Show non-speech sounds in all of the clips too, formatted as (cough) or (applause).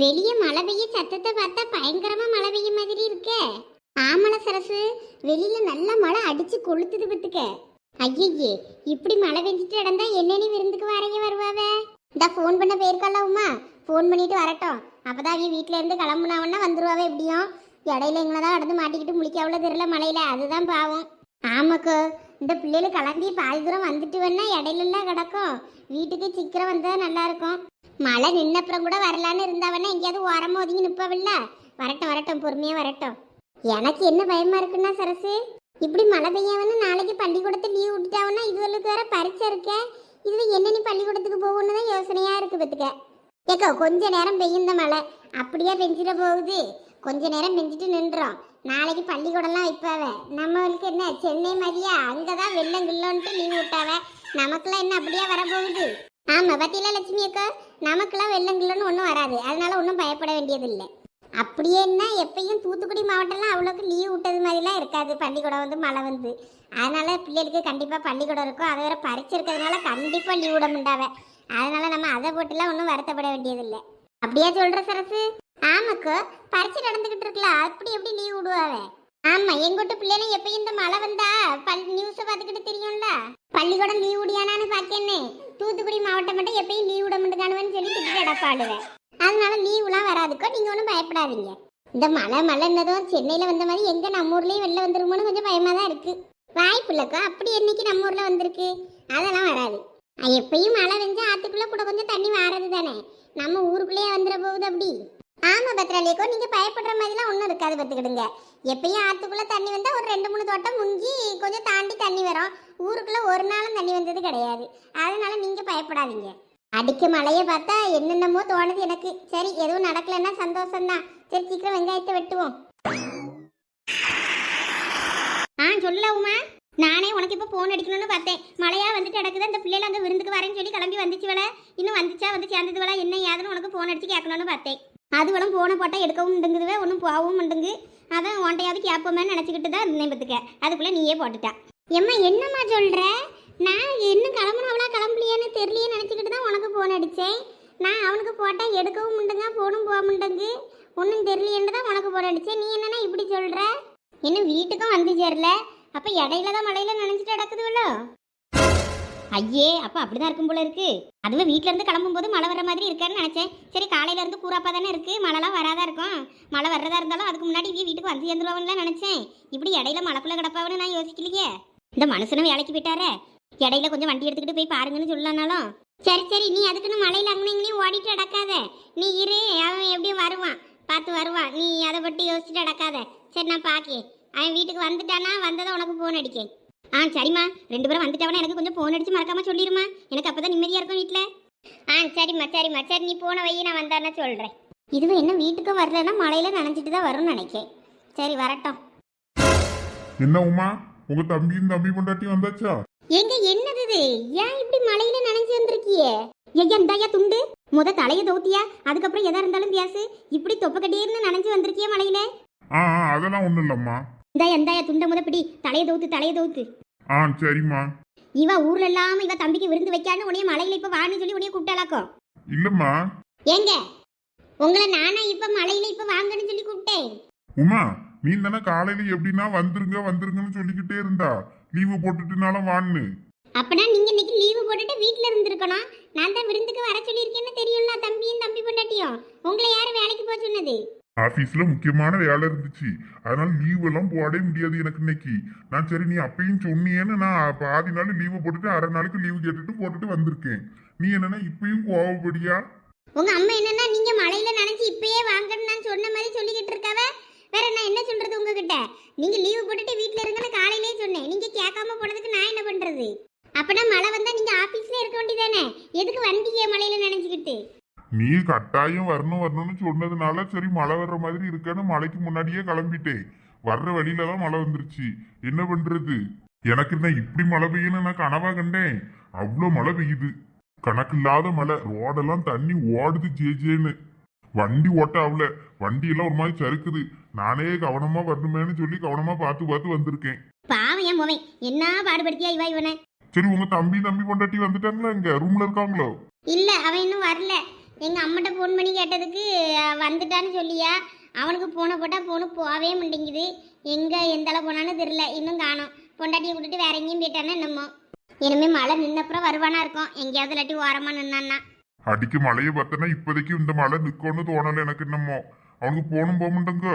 வெளிய மழை பெய்ய சத்தத்தை பார்த்தா பயங்கரமா மழை பெய்ய மாதிரி இருக்கே. ஆமல சரசு வெளியில நல்ல மழை அடிச்சு கொளுத்துது பத்துக்க. ஐயே இப்படி மழை பெஞ்சிட்டு இடந்தா என்னென்ன விருந்துக்கு வரைய வருவாவே? இந்த ஃபோன் பண்ண போயிருக்கலாமா ஃபோன் பண்ணிட்டு வரட்டும். அப்பதான் அவங்க வீட்டுல இருந்து கிளம்புனாவன்னா வந்துருவாவே எப்படியும். இடையில எங்களை தான் கடந்து மாட்டிக்கிட்டு முழிக்காவுல தெரியல மழையில. அதுதான் பாவம். ஆமாக்கோ இந்த பிள்ளைகள் கிளம்பி பாதி தூரம் வந்துட்டு வேணா இடையிலலாம் கிடக்கும். வீட்டுக்கு சீக்கிரம் வந்தா நல்லா இருக்கும் மழை நின்னப்புறம் கூட வரலான்னு இருந்தவன எங்கேயாவது ஓரமாக ஒதுங்கி நிற்பவில்ல வரட்டும் வரட்டும் பொறுமையாக வரட்டும். எனக்கு என்ன பயமா இருக்குன்னா சரசு இப்படி மழை பெய்யாவன்னு நாளைக்கு பள்ளிக்கூடத்தை லீவ் விட்டுட்டாவனா இதுவளுக்கு வேற பரீட்சை இருக்க. இதுல என்ன நீ பள்ளிக்கூடத்துக்கு போகணும்னு தான் யோசனையா இருக்கு பத்துக்க ஏக்கோ கொஞ்ச நேரம் பெய்யுந்த மழை. அப்படியே பெஞ்சிட போகுது? கொஞ்ச நேரம் பெஞ்சிட்டு நின்றோம். நாளைக்கு பள்ளிக்கூடம்லாம் வைப்பாவ. நம்மளுக்கு என்ன சென்னை மாதிரியா? அங்கதான் வெள்ளம் கில்லோன்ட்டு லீவ் விட்டாவ. நமக்கெல்லாம் என்ன அப்படியே வரப்போகுது? ஆமா பத்தியில லட்சுமி அக்கா நமக்கெல்லாம் வெள்ளம் கில்லோன்னு ஒன்றும் வராது. அதனால ஒன்றும் பயப்பட வேண்டியதில்லை. அப்படியே என்ன எப்பயும் தூத்துக்குடி மாவட்டம்லாம் அவ்வளோக்கு லீவ் விட்டது மாதிரிலாம் இருக்காது. பள்ளிக்கூடம் வந்து மழை வந்து. அதனால பிள்ளைகளுக்கு கண்டிப்பாக பள்ளிக்கூடம் இருக்கும். அதை வேற பறிச்சிருக்கிறதுனால கண்டிப்பாக லீவ் விட முடியாவ அதனால நம்ம அதை போட்டுலாம் ஒன்றும் வருத்தப்பட வேண்டியதில்லை. அப்படியா சொல்கிற சரசு? ஆமாக்கோ பறிச்சு நடந்துகிட்டு இருக்கலாம் அப்படி எப்படி லீவ் விடுவாவே ஆமா எங்கூட்டு பிள்ளைங்க எப்ப இந்த மழை வந்தா பல் நியூஸை பாத்துக்கிட்டு தெரியும்ல? பள்ளிக்கூடம் லீவ் விடியானான்னு பாக்கேன்னு. தூத்துக்குடி மாவட்டம் மட்டும் எப்பயும் லீவ் விட மாட்டேங்கானுவன்னு சொல்லி திட்டு அடப்பாடுவேன் அதனால லீவ்லாம் வராதுக்கோ நீங்க ஒன்றும் பயப்படாதீங்க. இந்த மழை மழை மழைன்னதும் சென்னையில வந்த மாதிரி எங்க நம்ம ஊர்லயும் வெளில வந்துருமோன்னு கொஞ்சம் பயமா தான் இருக்கு. வாய்ப்பு இல்லக்கா அப்படி என்னைக்கு நம்ம ஊர்ல வந்திருக்கு? அதெல்லாம் வராது. எப்பயும் மழை வெஞ்சா ஆத்துக்குள்ள கூட கொஞ்சம் தண்ணி வாரது தானே நம்ம ஊருக்குள்ளேயே வந்துட போகுது அப்படி. ஆமா பத்ராலியக்கோ நீங்க பயப்படுற மாதிரிலாம் ஒன்றும் இருக்காது பார்த்துக்கிடுங்க. எப்பயும் ஆற்றுக்குள்ளே தண்ணி வந்தால் ஒரு ரெண்டு மூணு தோட்டம் முங்கி கொஞ்சம் தாண்டி தண்ணி வரும். ஊருக்குள்ளே ஒரு நாளும் தண்ணி வந்தது கிடையாது. அதனால நீங்க பயப்படாதீங்க. அடிக்க மழையை பார்த்தா என்னென்னமோ தோணுது எனக்கு. சரி எதுவும் நடக்கலைன்னா சந்தோஷம்தான். சரி சீக்கிரம் வெங்காயத்தை வெட்டுவோம். ஆ சொல்ல உமா. நானே உனக்கு இப்போ ஃபோன் அடிக்கணும்னு பார்த்தேன். மழையாக வந்துட்டு கிடக்குது. அந்த பிள்ளைல அந்த விருந்துக்கு வரேன்னு சொல்லி கிளம்பி வந்துச்சு வேலை. இன்னும் வந்துச்சா வந்து சேர்ந்தது வேலை? என்ன ஏதுன்னு உனக்கு ஃபோன் அடித்து கேட்கணும்னு பார்த்தேன். அதுவெல்லாம் போன ஃபோனை போட்டால் எடுக்கவும் முடிங்குதுவே ஒன்றும் போகவும் முடிங்கு. அதான் உன்ட்டையாவது கேட்போமேன்னு நினச்சிக்கிட்டு தான் இருந்தேன் பார்த்துக்க. அதுக்குள்ளே நீயே போட்டுட்டா. எம்மா என்னம்மா சொல்கிற நான் இன்னும் கிளம்பணும் அவ்வளோ கிளம்பலையேன்னு தெரியலையே நினச்சிக்கிட்டு தான் உனக்கு ஃபோன் அடித்தேன் நான் அவனுக்கு போட்டால் எடுக்கவும் முடிண்டுங்க ஃபோனும் போக முண்டுங்கு ஒன்றும் தெரியலையேன்னு தான் உனக்கு ஃபோன் அடித்தேன் நீ என்னென்னா இப்படி சொல்கிற இன்னும் வீட்டுக்கும் வந்து சேரல. அப்போ இடையில தான் மழையில நினைச்சிட்டு கிடக்குதுவല്ലോ ஐயே அப்போ அப்படிதான் இருக்கும் போல இருக்கு. அதுவே வீட்ல இருந்து கிளம்பும்போது மழை வர மாதிரி இருக்கேன்னு நினைச்சேன். சரி காலையில இருந்து கூறாப்பா தானே இருக்கு. மழைலாம் வராதா இருக்கும். மழை வர்றதா இருந்தாலும் அதுக்கு முன்னாடி இவ வீட்டுக்கு வந்து சேர்ந்துருவாங்கன்னு நினைச்சேன். இப்படி இடையில மழைக்குள்ள கிடப்பாவன்னு நான் யோசிக்கலையே. இந்த மனுஷனும் வேலைக்கு போயிட்டாரே. இடையில கொஞ்சம் வண்டி எடுத்துக்கிட்டு போய் பாருங்கன்னு சொல்லனாலும். சரி சரி நீ அதுக்குன்னு மழையில அங்கே இங்கேயும் ஓடிட்டு நடக்காத. நீ இரு அவன் எப்படியும் வருவான். பார்த்து வருவான். நீ அதை பற்றி யோசிச்சுட்டு நடக்காத. சரி நான் பாக்கேன் அவன் வீட்டுக்கு வந்துட்டானா? வந்ததை உனக்கு ஃபோன் அடிக்கேன். ஆ சரிம்மா. ரெண்டு பேரும் வந்துட்டவனா எனக்கு கொஞ்சம் ஃபோன் அடிச்சு மறக்காம சொல்லிடுமா எனக்கு அப்பதான் நிம்மதியா இருக்கும் வீட்ல. ஆ சரிம்மா சரிம்மா. சரி நீ போன வை நான் வந்தானே சொல்றேன். இதுவே என்ன வீட்டுக்கும் வரலன்னா மழையில நனைஞ்சிட்டு தான் வரும்னு நினைக்கேன். சரி வரட்டும். என்ன உமா? உங்க தம்பியும் தம்பி பொண்டாட்டி வந்தாச்சா? எங்க என்னது இது? ஏன் இப்படி மழையில நனைஞ்சு வந்திருக்கியே? ஐயா இந்தாயா துண்டு. முத தலைய தோத்தியா? அதுக்கப்புறம் எதா இருந்தாலும் பேசு இப்படி தொப்ப கட்டியர்னு நனைஞ்சு வந்திருக்கிய மழையில? ஆ ஆ, அதெல்லாம் ஒண்ணும் இல்லம்மா. இந்தாயா இந்தாயா துண்ட முத பிடி தலைய தோத்து தலைய ஆ சரிம்மா. இவ ஊர்ல இல்லாம இவ தம்பிக்கு விருந்து வைக்கான்னு உனைய மழையில இப்ப வான்னு சொல்லி உனைய கூப்பிட்டாலாக்கும் இல்லம்மா. ஏங்க? உங்களை நானா இப்ப மழையில இப்ப வாங்கன்னு சொல்லி கூப்பிட்டேன். உமா நீ தானே காலையில எப்படின்னா வந்துருங்க வந்துருங்கன்னு சொல்லிக்கிட்டே இருந்தா. லீவு போட்டுட்டுனாலும் வான்னு. அப்பனா நீங்க இன்னைக்கு லீவு போட்டுட்டு வீட்ல இருந்திருக்கணும். நான் தான் விருந்துக்கு வர சொல்லியிருக்கேன்னு தெரியும்ல தம்பியும் தம்பி பொண்டாட்டியும். உங்களை யாரு வேலைக்கு போக சொன்னது? ஆஃபீஸில் முக்கியமான வேலை இருந்துச்சு. அதனால லீவ் எல்லாம் போடவே முடியாது எனக்கு இன்னைக்கு. நான் சரி நீ அப்பயும் சொன்னியேன்னு நான் பாதி நாள் லீவை போட்டுட்டு அரை நாளைக்கு லீவு கேட்டுட்டு போட்டுட்டு வந்திருக்கேன். நீ என்னன்னா இப்பயும் கோவப்படியா? உங்க அம்மா என்னன்னா நீங்க மழையில நினைச்சு இப்பயே வாங்கன்னு நான் சொன்ன மாதிரி சொல்லிக்கிட்டு இருக்காவ? வேற நான் என்ன சொல்றது உங்ககிட்ட? நீங்க லீவு போட்டுட்டு வீட்ல இருங்கன்னு காலையிலேயே சொன்னேன். நீங்க கேட்காம போனதுக்கு நான் என்ன பண்றது? அப்பனா மழை வந்தா நீங்க ஆபீஸ்ல இருக்க வேண்டியதானே? எதுக்கு வண்டியே மழையில நினைச்சுக்கிட்டு நீ கட்டாயம் வரணும் வரணும்னு சொன்னதுனால சரி மழை வர்ற மாதிரி இருக்கேன்னு மழைக்கு முன்னாடியே கிளம்பிட்டேன் வர்ற வழியில தான் மழை வந்துருச்சு. என்ன பண்றது? எனக்கு என்ன இப்படி மழை பெய்யும்னு நான் கனவா கண்டேன். அவ்வளோ மழை பெய்யுது. கணக்கில்லாத மழை. ரோடெல்லாம் தண்ணி ஓடுது ஜே ஜேன்னு. வண்டி ஓட்ட ஆகல வண்டி எல்லாம் ஒரு மாதிரி சறுக்குது. நானே கவனமா வரணுமேன்னு சொல்லி கவனமா பார்த்து பார்த்து வந்திருக்கேன். பாவம் என் மோவன் என்ன பாடுபடுத்தியா இவா இவனை? சரி உங்க தம்பி தம்பி பொண்டாட்டி வந்துட்டாங்களா இங்க? ரூம்ல இருக்காங்களோ? இல்ல அவன் இன்னும் வரல. எங்க அம்மாட்ட ஃபோன் பண்ணி கேட்டதுக்கு வந்துட்டான்னு சொல்லியா? அவனுக்கு போனை போட்டா போனு போகவே மாட்டேங்குது. எங்க எந்த அளவு போனான்னு தெரியல. இன்னும் காணோம். பொண்டாட்டியை விட்டுட்டு வேற எங்கேயும் போயிட்டானே என்னமோ? இனிமே மழை நின்னப்புறம் வருவானா இருக்கும். எங்கேயாவது இல்லாட்டி ஓரமா நின்னான்னா. அடிக்கு மழையை பார்த்தனா இப்போதைக்கு இந்த மழை நிக்கோன்னு தோணல எனக்கு என்னமோ. அவனுக்கு போகணும் போக மாட்டேங்க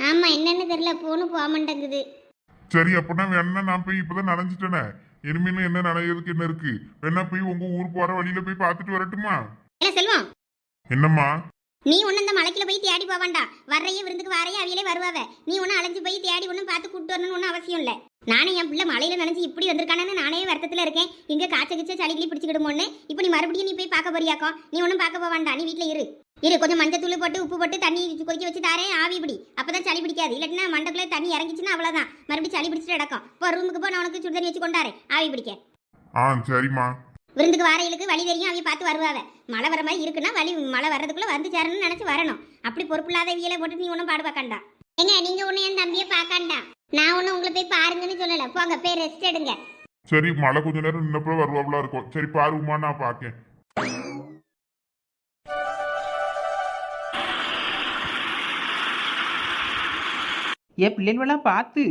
ஆமா என்னன்னு தெரியல. போனு போக மாட்டேங்குது. சரி அப்படின்னா வேணா நான் போய் இப்பதான் நனைஞ்சிட்டேனே. இனிமேல் என்ன நனையறதுக்கு என்ன இருக்கு? வேணா போய் உங்க ஊர் போற வழியில போய் பார்த்துட்டு வரட்டுமா? செல்வம். என்னம்மா? நீ ஒண்ணு இந்த மலைக்குள்ள போய் தேடி போவாண்டா. வர்றையே விருந்துக்கு வாரையே அவியலே வருவாவ. நீ ஒன்னும் அலைஞ்சு போய் தேடி ஒன்றும் பார்த்து கூட்டு வரணும்னு ஒன்றும் அவசியம் இல்லை. நானே என் பிள்ளை மலையில நினைச்சு இப்படி வந்திருக்கானு நானே வருத்தத்துல இருக்கேன். இங்க காய்ச்ச கிச்ச சளிகளி பிடிச்சிக்கிடுமோன்னு. இப்போ நீ மறுபடியும் நீ போய் பார்க்க போறியாக்கோ? நீ ஒன்றும் பார்க்க போவாண்டா? நீ வீட்டில் இரு. இரு கொஞ்சம் மஞ்சத்தூள் போட்டு உப்பு போட்டு தண்ணி கொதிக்க வச்சு தாரேன். ஆவி பிடி அப்பதான் சளி பிடிக்காது. இல்லாட்டினா மண்டக்குள்ள தண்ணி இறங்கிச்சுன்னா அவ்வளவுதான். மறுபடியும் சளி பிடிச்சிட்டு நடக்கும். இப்போ ரூமுக்கு போ நான் உனக்கு சுடுதண்ணி வச்சு கொண்டாரேன். ஆவி பிடிக்க. ஆ சரிம்மா. விருந்துக்கு வாரையிலுக்கு வழி தெரியும் அவைய பார்த்து வருவாவ. மழை வர மாதிரி இருக்குன்னா வழி மழை வர்றதுக்குள்ள வந்து சேரணும்னு நினைச்சு வரணும். அப்படி பொறுப்பில்லாத வியலை போட்டு நீ ஒன்றும் பாடு பார்க்கண்டா ஏங்க நீங்க ஒண்ணு என் தம்பியை பார்க்கண்டா நான் ஒன்றும் உங்களை போய் பாருங்கன்னு சொல்லல. போங்க போய் ரெஸ்ட் எடுங்க. சரி மழை கொஞ்ச நேரம் நின்னப்பறம் வருவாப்புல இருக்கும். சரி பாருமா நான் பார்க்கேன் ஏ பிள்ளைங்களெல்லாம் பார்த்து.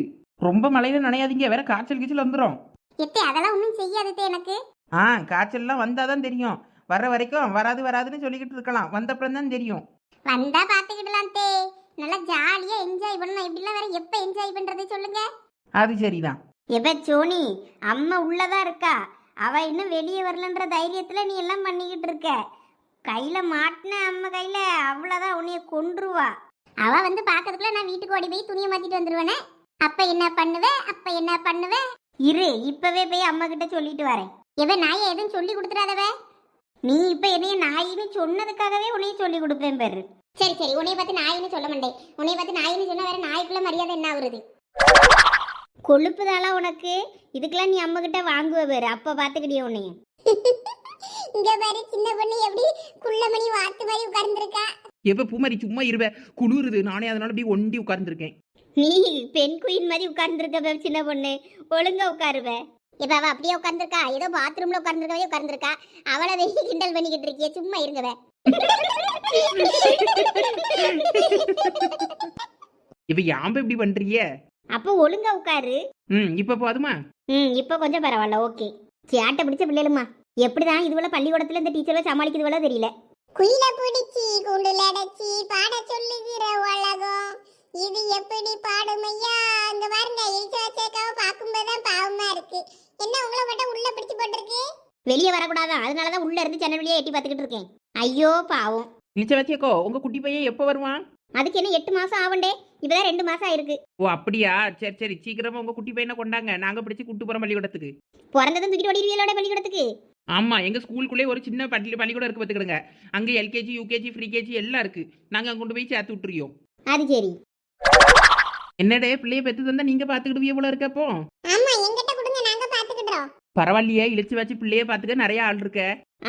ரொம்ப மழையில நனையாதீங்க வேற காய்ச்சல் கீச்சல் வந்துடும் எத்தே அதெல்லாம் ஒன்றும் செய்யாதே எனக்கு. ஆ காய்ச்சல்லாம் வந்தால் தான் தெரியும். வர்ற வரைக்கும் வராது வராதுன்னு சொல்லிக்கிட்டு இருக்கலாம். வந்தப்புறம் தான் தெரியும். வந்தா பார்த்துக்கிடலாம் தே. நல்லா ஜாலியா என்ஜாய் பண்ணணும். இப்படிலாம் வேற எப்போ என்ஜாய் பண்றது சொல்லுங்க. அது சரிதான். எப்ப சோனி அம்மா உள்ளதா இருக்கா? அவ இன்னும் வெளியே வரலன்ற தைரியத்துல நீ எல்லாம் பண்ணிக்கிட்டு இருக்க. கையில மாட்டின அம்மா கையில அவ்வளவுதான் உன்னைய கொன்றுவா. அவ வந்து பாக்கிறதுக்குள்ள நான் வீட்டுக்கு ஓடி போய் துணியை மாத்திட்டு வந்துருவேனே. அப்ப என்ன பண்ணுவ? அப்ப என்ன பண்ணுவ? இரு இப்பவே போய் அம்மா கிட்ட சொல்லிட்டு வரேன். எவ நாயை எதுவும் சொல்லி கொடுத்துடாதவ? நீ இப்ப என்னைய நாயின்னு சொன்னதுக்காகவே உன்னைய சொல்லி கொடுப்பேன் பேரு. சரி சரி உன்னைய பார்த்து நாயின்னு சொல்ல மாட்டேன். உன்னைய பார்த்து நாயின்னு சொன்னா வேற நாய்க்குள்ள மரியாதை என்ன ஆகுறது? கொழுப்புதாளா உனக்கு? இதுக்கெல்லாம் நீ அம்மா கிட்ட வாங்குவ பேரு. அப்ப பாத்துக்கிட்டிய உன்னைய. இங்க பாரு சின்ன பொண்ணு எப்படி குள்ளமணி வாத்து மாதிரி உட்கார்ந்துருக்கா. எப்போ பூமாரி சும்மா இருவே குளிருது. நானே அதனால அப்படியே ஒண்டி உட்கார்ந்துருக்கேன். நீ பெண் குயின் மாதிரி உட்கார்ந்துருக்க சின்ன பொண்ணு. ஒழுங்கா உட்காருவ. இப்ப அவ அப்படியே உட்கார்ந்துருக்கா. ஏதோ பாத்ரூம்ல உட்கார்ந்துருக்கவே உட்கார்ந்துருக்கா அவளை வெளியே கிண்டல் பண்ணிக்கிட்டு இருக்கிய. சும்மா இருங்கவ இப்போ யாம்ப இப்படி பண்றீங்க? அப்ப ஒழுங்கா உட்காரு. ம் இப்போ போதுமா? ம் இப்போ கொஞ்சம் பரவாயில்ல ஓகே. சேட்டை பிடிச்ச பிள்ளைகளுமா. எப்படிதான் இதுவள பள்ளிக்கூடத்துல இந்த டீச்சரை சமாளிக்கிறதுவளோ தெரியல. குயில பிடிச்சி குண்டுல அடைச்சி பாட சொல்லுகிற உலகம். இது எப்படி பாடுமையா அங்க பாருங்க எழுச்சி வச்சேக்காவ பார்க்கும்போது தான் பாவமா இருக்கு. என்ன உங்களை மட்டும் உள்ள பிடிச்சு போட்டிருக்கு? வெளியே வரக்கூடாதான் அதனாலதான் உள்ள இருந்து ஜன்னல் வழியா எட்டி பார்த்துக்கிட்டு இருக்கேன். ஐயோ பாவம். இழிச்ச வச்சேக்கோ உங்க குட்டி பையன் எப்போ வருவான்? அதுக்கு என்ன எட்டு மாசம் ஆவண்டே இப்பதான் ரெண்டு மாசம் ஆயிருக்கு. ஓ அப்படியா? சரி சரி. சீக்கிரமா உங்க குட்டி பையனை கொண்டாங்க. நாங்க பிடிச்சி கூட்டு போறோம் பள்ளிக்கூடத்துக்கு. பிறந்ததும் தூக்கிட்டு ஓடிடுவீங்களோட பள்ளிக்கூடத்துக்கு? ஆமா எங்க ஸ்கூலுக்குள்ளே ஒரு சின்ன பள்ளி பள்ளிக்கூடம் இருக்கு பார்த்துக்கிடுங்க. அங்க எல்கேஜி யூகேஜி ஃப்ரீ கேஜி எல்லாம் இருக்கு. நாங்க அங்க கொண்டு போய் சேர்த்து விட்டுறியோம் அது சரி. என்னடே பிள்ளைய பெத்து தந்தா நீங்க பாத்துக்கிடுவிய போல இருக்கப்போ ஆமா எங்கிட்ட கொடுங்க நாங்க பாத்துக்கிட்டோம் பரவாயில்லையே இழிச்சு வச்சு பிள்ளைய பாத்துக்க நிறைய ஆள் இருக்க.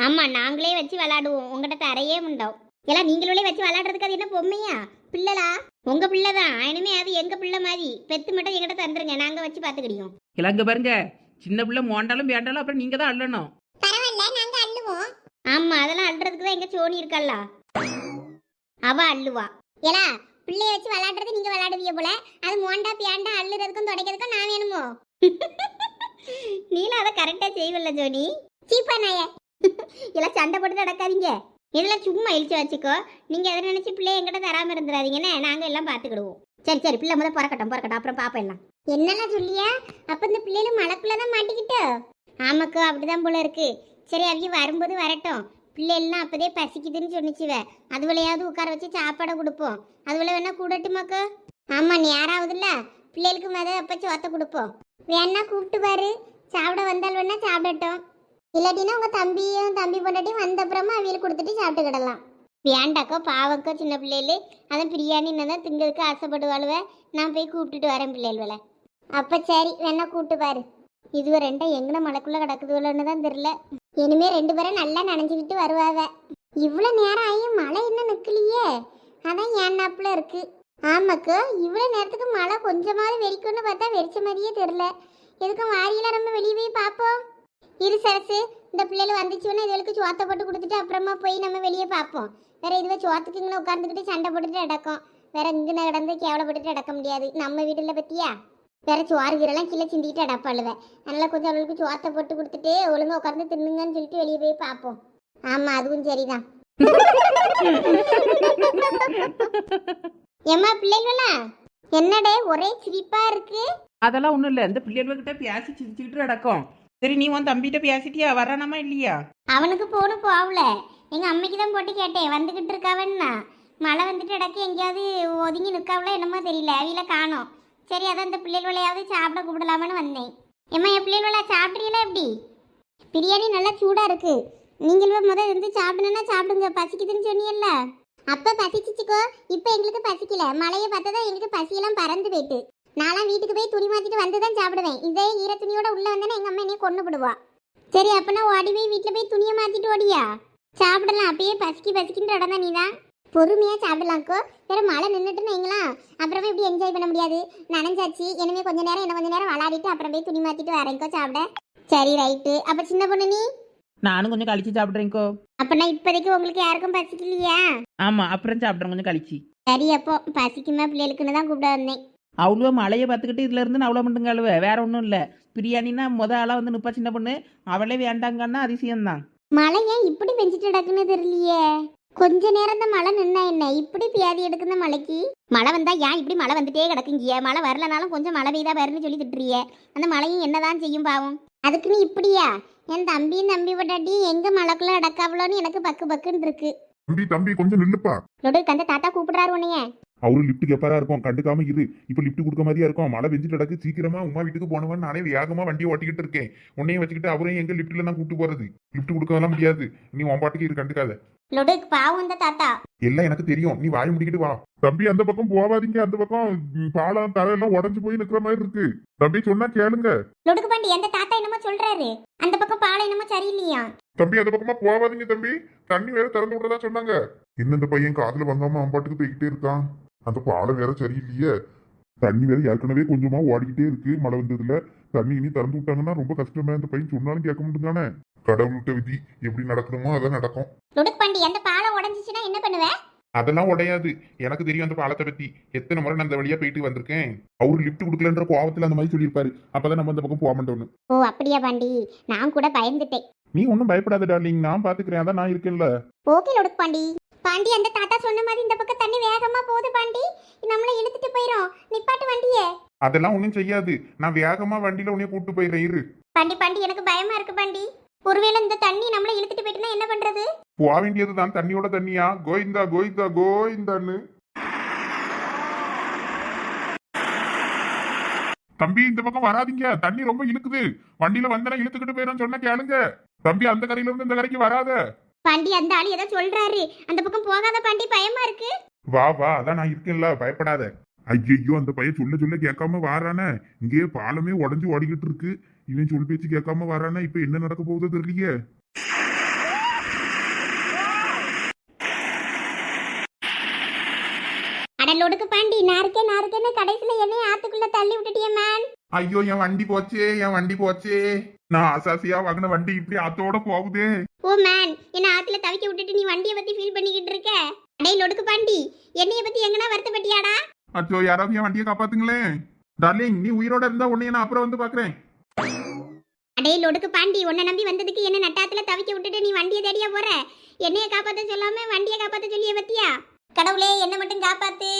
ஆமா நாங்களே வச்சு விளையாடுவோம் உங்ககிட்ட தரையே உண்டோம். எல்லாம் நீங்களே வச்சு விளையாடுறதுக்கு அது என்ன பொம்மையா? பிள்ளைலா? உங்க பிள்ளை தான் இனிமே அது எங்க பிள்ளை மாதிரி. பெத்து மட்டும் எங்கிட்ட தந்துருங்க. நாங்க வச்சு பாத்துக்கிடியோம் இலங்க பாருங்க. சின்ன பிள்ளை மோண்டாலும் வேண்டாலும் அப்புறம் நீங்க தான் அள்ளணும். பரவாயில்ல நாங்க அள்ளுவோம். ஆமா அதெல்லாம் அள்ளுறதுக்கு தான் எங்க சோனி இருக்கல்ல அவ அள்ளுவா. ஏலா பிள்ளைய வச்சு விளையாடுறது நீங்க விளையாடுவீங்க போல. அது மோண்டா பியாண்டா அள்ளுறதுக்கும் துடைக்கிறதுக்கும் நான் வேணுமோ? (laughs) நீல அதை கரெக்டா செய்வல்ல ஜோனி. சீப்பா நாய. எல்லாம் சண்டை போட்டு நடக்காதீங்க. இதெல்லாம் சும்மா இழிச்சு வச்சுக்கோ. நீங்க எதை நினைச்சு பிள்ளைய எங்கிட்ட தராம இருந்துடாதீங்கன்னு நாங்க எல்லாம் பாத்துக்கிடுவோம். சரி சரி பிள்ளை முத பிறக்கட்டும் பிறக்கட்டும். அப்புறம் பாப்போம் எல்லாம். என்னெல்லாம் சொல்லியா? அப்ப இந்த பிள்ளைகளும் மழைக்குள்ளதான் மாட்டிக்கிட்டோ? ஆமாக்கா அப்படிதான் போல இருக்கு. சரி அவங்க வரும்போது வரட்டும். பிள்ளைகள்லாம் அப்போதே பசிக்குதுன்னு சொன்னிச்சுவ. அதுவளையாவது உட்கார வச்சு சாப்பாடை கொடுப்போம். அதுவளை வேணா கூடட்டுமாக்கா ஆமா நேராவதுல்ல பிள்ளைகளுக்கு முத அப்போ சோத்த கொடுப்போம். வேணா கூப்பிட்டு பாரு. சாப்பிட வந்தால் வேணா சாப்பிடட்டும். இல்லாட்டினா உங்கள் தம்பியும் தம்பி பொண்டாட்டியும் வந்த அப்புறமா அவியல் கொடுத்துட்டு சாப்பிட்டுக்கிடலாம். வேண்டாக்கோ பாவக்கோ சின்ன பிள்ளைகளே. அதான் பிரியாணி தான் திங்கிறதுக்கு ஆசைப்படுவாளுவ. நான் போய் கூப்பிட்டுட்டு வரேன் பிள்ளைகளை அப்போ சரி வேணா கூப்பிட்டு பாரு. இதுவ ரெண்டும் எங்கன மலைக்குள்ளே கிடக்குதுன்னு தான் தெரில. இனிமே ரெண்டு பேரும் நல்லா நனைஞ்சுக்கிட்டு வருவாவ. இவ்வளோ நேரம் ஆகியும் மழை இன்னும் நிற்கலையே அதான் ஏன்னாப்புல இருக்கு. ஆமாக்கு இவ்வளோ நேரத்துக்கு மழை கொஞ்சமாவது வெறிக்கும்னு பார்த்தா வெறிச்ச மாதிரியே தெரில எதுக்கும் வாரியில நம்ம வெளியே போய் பார்ப்போம்? இரு சரசு இந்த பிள்ளைகள் வந்துச்சுன்னா இதுகளுக்கு சோத்தை போட்டு கொடுத்துட்டு அப்புறமா போய் நம்ம வெளியே பார்ப்போம். வேற இதுவே சோத்துக்கு இங்கே உட்காந்துக்கிட்டு சண்டை போட்டுட்டு நடக்கும். வேற இங்கே கிடந்து கேவலப்பட்டுட்டு நடக்க முடியாது. நம்ம வீட்டில் பத்தியா? வேற சோறு கீரெல்லாம் கீழே சிந்திக்கிட்டு அடப்பாளுவேன் அதனால கொஞ்சம் அவளுக்கு சோத்தை போட்டு கொடுத்துட்டு ஒழுங்கா உட்காந்து தின்னுங்கன்னு சொல்லிட்டு வெளியே போய் பார்ப்போம் ஆமா அதுவும் சரிதான். (laughs) ஏம்மா பிள்ளைகளா? என்னடே ஒரே சிரிப்பா இருக்கு. அதெல்லாம் ஒன்றும் இல்லை. இந்த பிள்ளைகள்கிட்ட பேசி சிரிச்சுக்கிட்டு நடக்கும். சரி நீ உன் தம்பிகிட்ட பேசிட்டியா? வரானாமா இல்லையா? அவனுக்கு போன போகல எங்க அம்மைக்கு தான் போட்டு கேட்டேன். வந்துகிட்டு இருக்காவன்னா. மழை வந்துட்டு இடக்கு எங்கேயாவது ஒதுங்கி நிற்காவல என்னமோ தெரியல. அவியில காணோம். சரி அதான் இந்த பிள்ளைகளையாவது சாப்பிட கூப்பிடலாமான்னு வந்தேன். ஏம்மா என் பிள்ளைகளா சாப்பிட்றீங்களா எப்படி? பிரியாணி நல்லா சூடாக இருக்குது நீங்களும் முதல் இருந்து சாப்பிடணுன்னா சாப்பிடுங்க பசிக்குதுன்னு சொன்னீங்கல்ல? அப்போ பசிச்சிச்சுக்கோ இப்போ எங்களுக்கு பசிக்கல. மழையை பார்த்தா தான் எங்களுக்கு பசியெல்லாம் பறந்து போயிட்டு. நான்லாம் வீட்டுக்கு போய் துணி மாற்றிட்டு வந்து தான் சாப்பிடுவேன். இதே ஈர துணியோட உள்ளே வந்தேன்னா எங்கள் அம்மா என்னைய கொண்டு விடுவா சரி அப்போனா ஓடி போய் வீட்டில் போய் துணியை மாற்றிட்டு ஓடியா? சாப்பிடலாம் அப்பயே பசிக்கு பசிக்கின்ற இடம் தான் நீதான். பொறுமையா சாப்பிடலாம்க்கோ வேற மழை நின்றுட்டுன்னு வைங்களேன் அப்புறம் இப்படி என்ஜாய் பண்ண முடியாது. நனைஞ்சாச்சு. எனவே கொஞ்ச நேரம் என்ன கொஞ்ச நேரம் விளாடிட்டு அப்புறம் போய் துணி மாத்திட்டு வரேங்கோ சாப்பிட. சரி ரைட்டு அப்ப சின்ன பொண்ணு நீ? நானும் கொஞ்சம் கழிச்சு சாப்பிட்றேங்கோ அப்பனா இப்போதைக்கு உங்களுக்கு யாருக்கும் பசிக்கலையா? ஆமாம் அப்புறம் சாப்பிட்றேன் கொஞ்சம் கழிச்சு. சரி அப்போ பசிக்குமா பிள்ளைகளுக்குன்னு தான் கூப்பிட வந்தேன். அவ்வளோ மழையை பார்த்துக்கிட்டு இதுல இருந்து நான் அவ்வளோ மட்டுங்க அழுவ வேற ஒன்றும் இல்லை. பிரியாணின்னா முத ஆளாக வந்து நிப்பா சின்ன பொண்ணு. அவளே வேண்டாங்கன்னா அதிசயம்தான். மழை ஏன் இப்படி பெஞ்சிட்டு கிடக்குன்னு தெரியலையே? கொஞ்ச நேரம் தான் மழை நின்னா என்ன? இப்படி பியாதி எடுக்குந்த மழைக்கு? மழை வந்தா ஏன் இப்படி மழை வந்துட்டே கிடக்குங்கிய மழை வரலனாலும் கொஞ்சம் மழை பெய்தா வரும்னு சொல்லி திட்டுறிய அந்த மழையும் என்னதான் செய்யும் பாவம்? அதுக்கு நீ இப்படியா? என் தம்பியும் தம்பி பொட்டாட்டியும் எங்க மழைக்குள்ள அடக்காவளோன்னு எனக்கு பக்கு பக்குன்னு இருக்கு. தம்பி தம்பி கொஞ்சம் நில்லுப்பா. லொடு கந்த தாத்தா கூப்பிடுறாரு உன்னைய. அவரு லிஃப்ட் கெப்பாரா இருக்கும்? கண்டுக்காம இரு. இப்ப லிஃப்ட் கொடுக்க மாதிரியா இருக்கும்? மழை பெஞ்சிட்டு கிடக்கு. சீக்கிரமா உமா வீட்டுக்கு போனவன் நானே வேகமா வண்டியை ஓட்டிக்கிட்டு இருக்கேன். உன்னையும் வச்சுக்கிட்டு அவரையும் எங்க லிஃப்ட்ல நான் கூட்டு போறது? லிஃப்ட் கொடுக்கலாம் முடியாது. நீ உன் பாட்டுக்கு இரு கண்டுக்காத. லொடு பாவம் தாத்தா. எல்லாம் எனக்கு தெரியும். நீ வாய் முடிக்கிட்டு வா. தம்பி அந்த பக்கம் போவாதீங்க. அந்த பக்கம் பாலம் தர எல்லாம் உடஞ்சு போய் நிக்கிற மாதிரி இருக்கு. தம்பி சொன்னா கேளுங்க. லொடுக்கு பாண்டி எந்த தாத்தா என்னமோ சொல்றாரு. அந்த பக்கம் பாலம் என்னமோ சரியில்லையா? தம்பி அந்த பக்கமா போவாதீங்க தம்பி. தண்ணி வேற திறந்து விட்டதா சொன்னாங்க. என்ன இந்த பையன் காதுல வாங்காம அவன் பாட்டுக்கு போய்கிட்டே இருக்கான்? அந்த பாலம் வேற சரியில்லையே. தண்ணி வேற ஏற்கனவே கொஞ்சமா ஓடிக்கிட்டே இருக்கு மழை வந்ததுல. தண்ணி இனி திறந்து விட்டாங்கன்னா ரொம்ப கஷ்டமே அந்த பையன் சொன்னாலும் கேட்க மாட்டேங்கானே கடவுள்கிட்ட விதி எப்படி நடக்கணுமோ அதான் நடக்கும். லொடுக்கு பாண்டி அந்த பாலம் உடஞ்சிச்சுன்னா என்ன பண்ணுவ? அதெல்லாம் உடையாது. எனக்கு தெரியும் அந்த பாலத்தை பத்தி. எத்தனை முறை நான் அந்த வழியா போயிட்டு வந்திருக்கேன். அவரு லிஃப்ட் கொடுக்கலன்ற கோவத்துல அந்த மாதிரி சொல்லியிருப்பாரு. அப்பதான் நம்ம அந்த பக்கம் போக மாட்டோம்னு. ஓ அப்படியா பாண்டி. நான் கூட பயந்துட்டேன். நீ ஒன்றும் பயப்படாத டார்லிங் நான் பாத்துக்கிறேன். அதான் நான் இருக்கேன்ல. ஓகே லொடுக்கு பாண்டி அந்த தாத்தா சொன்ன மாதிரி இந்த பக்கம் தண்ணி வேகமா போகுது பாண்டி. நம்மள இழுத்துட்டு போயிரும். நிப்பாட்டு வண்டியே. அதெல்லாம் ஒன்றும் செய்யாது. நான் வேகமா வண்டியில உன்னைய கூட்டு போயிடுறேன் இரு. பாண்டி பாண்டி எனக்கு பயமா இருக்கு பாண்டி. ஒருவேளை இந்த தண்ணி நம்மள இழுத்துட்டு போயிட்டுனா என்ன பண்றது? போக வேண்டியதுதான். தண்ணியோட தண்ணியா? கோவிந்தா கோவிந்தா கோவிந்தான்னு. தம்பி இந்த பக்கம் வராதீங்க. தண்ணி ரொம்ப இழுக்குது. வண்டியில வந்தனா இழுத்துக்கிட்டு போயிடும் சொன்ன கேளுங்க. தம்பி அந்த கரையில இருந்து இந்த கரைக்கு வராத. பாண்டி அந்த ஆள் ஏதோ சொல்றாரு. அந்த பக்கம் போகாத பாண்டி பயமா இருக்கு? வா வா அதான் நான் இருக்கேன்ல பயப்படாத. ஐயோ அந்த பையன் சொல்ல சொல்ல கேட்காம வாரானே. இங்கேயே பாலமே உடஞ்சு ஓடிக்கிட்டு இருக்கு. இவன் சொல் பேச்சு கேட்காம வரானே இப்ப என்ன நடக்க போகுதோ தெரியலையே. லொடுக்கு பாண்டி நாருக்கே நாருக்கேன்னு கடைசியில என்னைய ஆத்துக்குள்ள தள்ளி விட்டுட்டியே மேன். ஐயோ என் வண்டி போச்சே என் வண்டி போச்சே. நான் ஆசாசியா வாங்கின வண்டி இப்படி ஆத்தோட போகுதே. ஓ மேன் என்ன ஆத்துல தவிக்க விட்டுட்டு நீ வண்டியை பத்தி ஃபீல் பண்ணிக்கிட்டு இருக்க? அடே லொடுக்கு பாண்டி என்னைய பத்தி எங்கனா வருத்தப்பட்டியாடா? அச்சோ யாராவது என் வண்டியை காப்பாத்துங்களேன் டார்லிங் நீ உயிரோட இருந்தா உன்னைய நான் அப்புறம் வந்து பாக்குறேன். அடே லொடுக்கு பாண்டி உன்னை நம்பி வந்ததுக்கு என்ன நட்டாத்துல தவிக்க விட்டுட்டு நீ வண்டியை தேடியா போற? என்னைய காப்பாத்த சொல்லாம வண்டியை காப்பாத்த சொல்லிய பத்தியா? கடவுளே என்ன மட்டும் காப்பாத்து.